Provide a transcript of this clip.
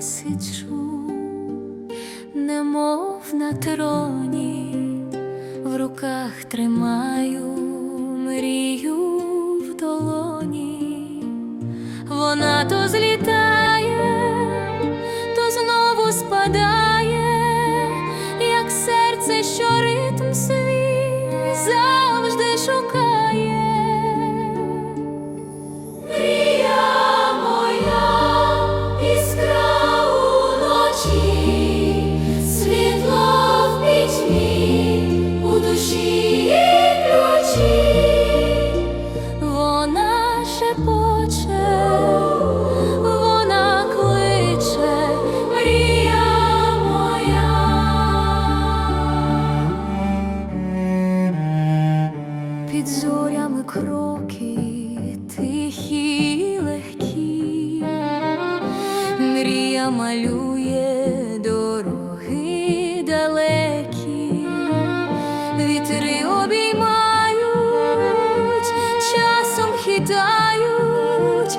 сиджу, немов на троні, в руках тримаю Під зорями кроки тихі і легкі, мрія малює дороги далекі, вітри обіймають, часом хитають.